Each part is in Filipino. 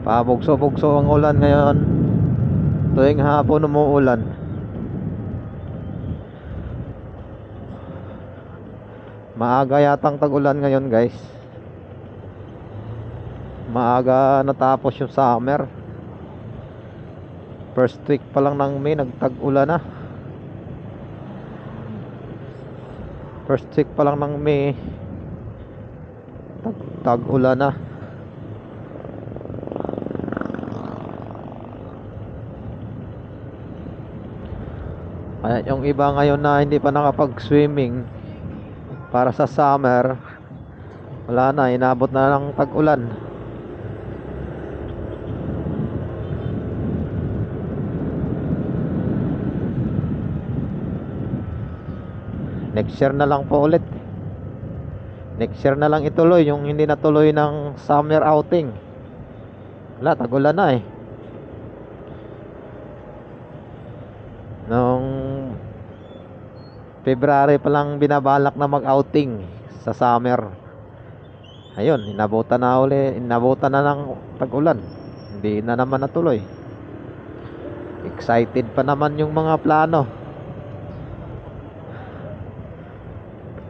Pabugso-bugso ang ulan ngayon. Tuwing hapon umuulan. Maaga yatang tag-ulan ngayon guys. Maaga natapos yung summer. First week pa lang ng May nagtag-ulan na. First week pa lang ng May tag- tag-ulan na. Kaya yung iba ngayon na hindi pa nakapag-swimming para sa summer, wala na, inabot na ng tag-ulan. Next year na lang po ulit. Next year na lang ituloy yung hindi natuloy ng summer outing. Wala, tagulan na eh. Nung February pa lang binabalak na mag-outing sa summer. Ayun, inabutan na uli, inabutan na ng tag-ulan. Hindi na naman natuloy. Excited pa naman yung mga plano.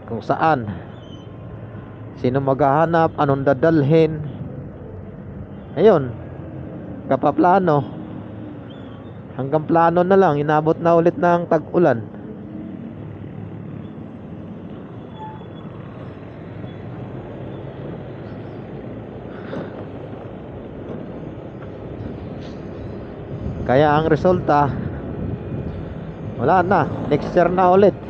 Kung saan. Sino maghahanap, anong dadalhin. Ayun, kapaplano. Hanggang plano na lang, inabot na ulit ng tag-ulan. Kaya ang resulta, wala na. Next year na ulit.